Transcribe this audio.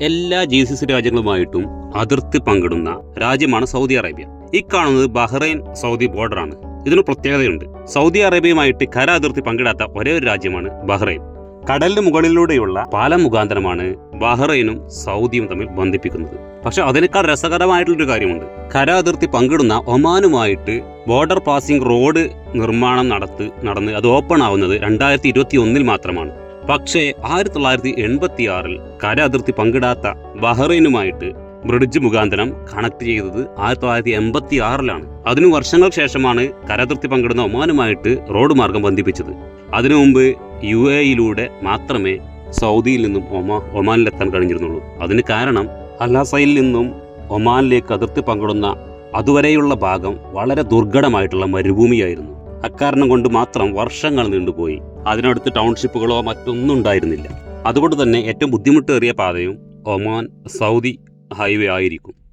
എല്ലാ G C C രാജ്യങ്ങളുമായിട്ടും അതിർത്തി പങ്കിടുന്ന രാജ്യമാണ് സൗദി അറേബ്യ. ഈ കാണുന്നത് ബഹ്റൈൻ സൗദി ബോർഡറാണ് ഇതിന് പ്രത്യേകതയുണ്ട്. സൗദി അറേബ്യയുമായിട്ട് കര അതിർത്തി പങ്കിടാത്ത ഒരേ ഒരു രാജ്യമാണ് ബഹ്റൈൻ. കടലിന് മുകളിലൂടെയുള്ള പാലം മുഖാന്തരമാണ് ബഹ്റൈനും സൗദിയും തമ്മിൽ ബന്ധിപ്പിക്കുന്നത്. പക്ഷെ അതിനേക്കാൾ രസകരമായിട്ടുള്ളൊരു കാര്യമുണ്ട്. കര അതിർത്തി പങ്കിടുന്ന ഒമാനുമായിട്ട് ബോർഡർ പാസിംഗ് റോഡ് നിർമ്മാണം നടത്ത് നടന്ന് അത് ഓപ്പൺ ആവുന്നത് രണ്ടായിരത്തി ഇരുപത്തി ഒന്നിൽ മാത്രമാണ്. പക്ഷേ ആയിരത്തി തൊള്ളായിരത്തി എൺപത്തി ആറിൽ കര അതിർത്തി പങ്കിടാത്ത ബഹ്റൈനുമായിട്ട് ബ്രിഡ്ജ് മുഖാന്തരം കണക്ട് ചെയ്തത് ആയിരത്തി തൊള്ളായിരത്തി എൺപത്തി ആറിലാണ് അതിനു വർഷങ്ങൾക്ക് ശേഷമാണ് കര അതിർത്തി പങ്കിടുന്ന ഒമാനുമായിട്ട് റോഡ് മാർഗം ബന്ധിപ്പിച്ചത്. അതിനു മുമ്പ് യു എയിലൂടെ മാത്രമേ സൗദിയിൽ നിന്നും ഒമാ ഒമാനിലെത്താൻ കഴിഞ്ഞിരുന്നുള്ളൂ. അതിന് കാരണം അലാസയിൽ നിന്നും ഒമാനിലേക്ക് അതിർത്തി പങ്കിടുന്ന അതുവരെയുള്ള ഭാഗം വളരെ ദുർഘടമായിട്ടുള്ള മരുഭൂമിയായിരുന്നു. അക്കാരണം കൊണ്ട് മാത്രം വർഷങ്ങൾ നീണ്ടുപോയി. അതിനടുത്ത് ടൗൺഷിപ്പുകളോ മറ്റൊന്നും ഉണ്ടായിരുന്നില്ല. അതുകൊണ്ട് തന്നെ ഏറ്റവും ബുദ്ധിമുട്ടേറിയ പാതയും ഒമാൻ സൗദി ഹൈവേ ആയിരിക്കും.